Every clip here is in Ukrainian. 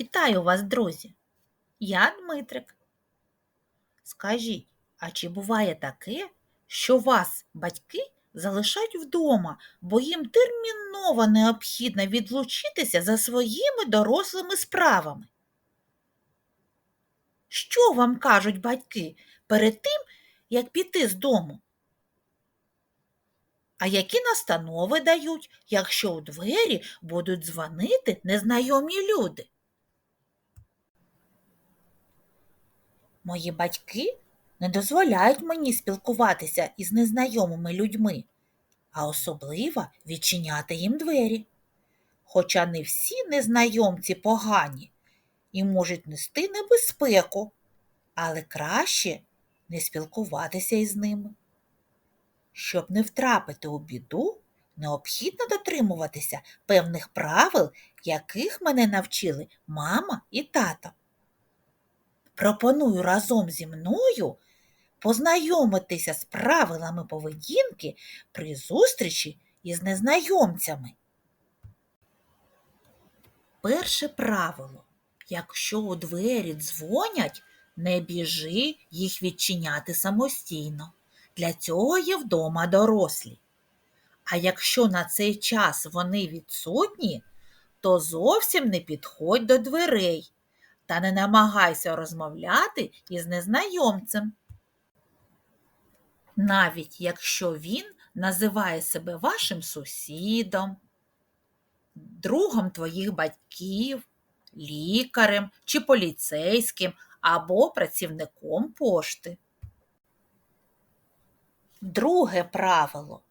Вітаю вас, друзі! Я Дмитрик. Скажіть, а чи буває таке, що вас батьки залишають вдома, бо їм терміново необхідно відлучитися за своїми дорослими справами? Що вам кажуть батьки перед тим, як піти з дому? А які настанови дають, якщо у двері будуть дзвонити незнайомі люди? Мої батьки не дозволяють мені спілкуватися із незнайомими людьми, а особливо відчиняти їм двері. Хоча не всі незнайомці погані і можуть нести небезпеку, але краще не спілкуватися із ними. Щоб не втрапити у біду, необхідно дотримуватися певних правил, яких мене навчили мама і тато. Пропоную разом зі мною познайомитися з правилами поведінки при зустрічі із незнайомцями. Перше правило. Якщо у двері дзвонять, не біжи їх відчиняти самостійно. Для цього є вдома дорослі. А якщо на цей час вони відсутні, то зовсім не підходь до дверей та не намагайся розмовляти із незнайомцем. Навіть якщо він називає себе вашим сусідом, другом твоїх батьків, лікарем чи поліцейським або працівником пошти. Друге правило.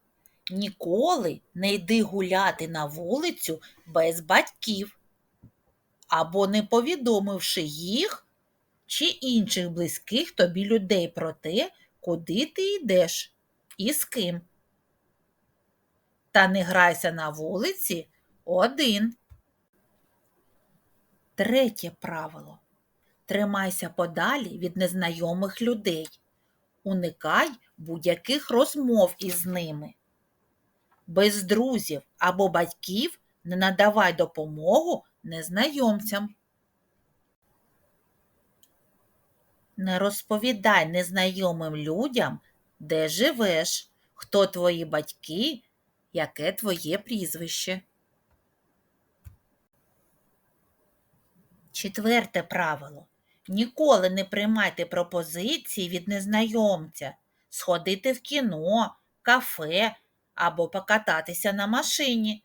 Ніколи не йди гуляти на вулицю без батьків або не повідомивши їх чи інших близьких тобі людей про те, куди ти йдеш і з ким. Та не грайся на вулиці один. Третє правило. Тримайся подалі від незнайомих людей. Уникай будь-яких розмов із ними. Без друзів або батьків не надавай допомогу незнайомцям. Не розповідай незнайомим людям, де живеш, хто твої батьки, яке твоє прізвище. Четверте правило. Ніколи не приймайте пропозиції від незнайомця сходити в кіно, кафе або покататися на машині.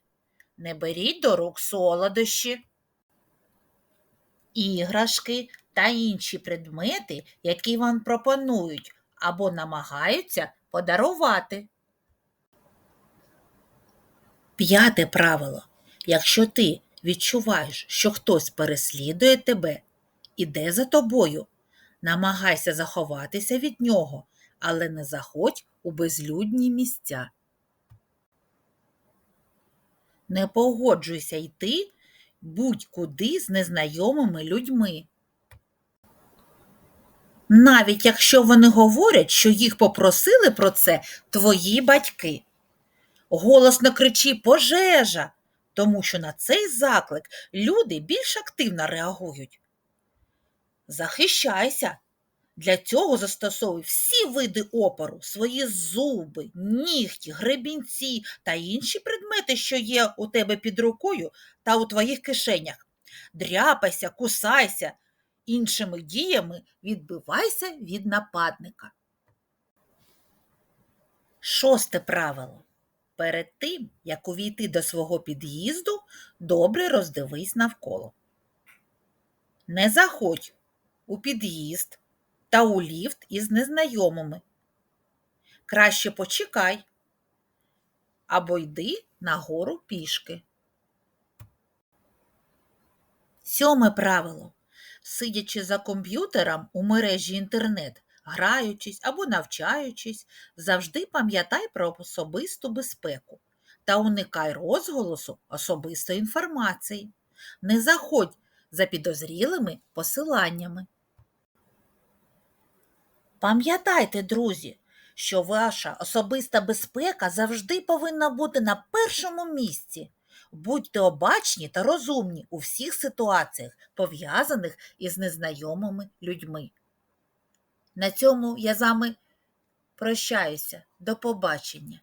Не беріть до рук солодощі, іграшки та інші предмети, які вам пропонують або намагаються подарувати. П'яте правило. Якщо ти відчуваєш, що хтось переслідує тебе, іде за тобою, намагайся заховатися від нього, але не заходь у безлюдні місця. Не погоджуйся йти будь-куди з незнайомими людьми. Навіть якщо вони говорять, що їх попросили про це твої батьки. Голосно кричи пожежа, тому що на цей заклик люди більш активно реагують. Захищайся. Для цього застосовуй всі види опору, свої зуби, нігті, гребінці та інші предмети, що є у тебе під рукою та у твоїх кишенях. Дряпайся, кусайся, іншими діями відбивайся від нападника. Шосте правило. Перед тим, як увійти до свого під'їзду, добре роздивись навколо. Не заходь у під'їзд та у ліфт із незнайомими. Краще почекай або йди нагору пішки. Сьоме правило. Сидячи за комп'ютером у мережі інтернет, граючись або навчаючись, завжди пам'ятай про особисту безпеку та уникай розголосу особистої інформації. Не заходь за підозрілими посиланнями. Пам'ятайте, друзі, що ваша особиста безпека завжди повинна бути на першому місці. Будьте обачні та розумні у всіх ситуаціях, пов'язаних із незнайомими людьми. На цьому я з вами прощаюся. До побачення.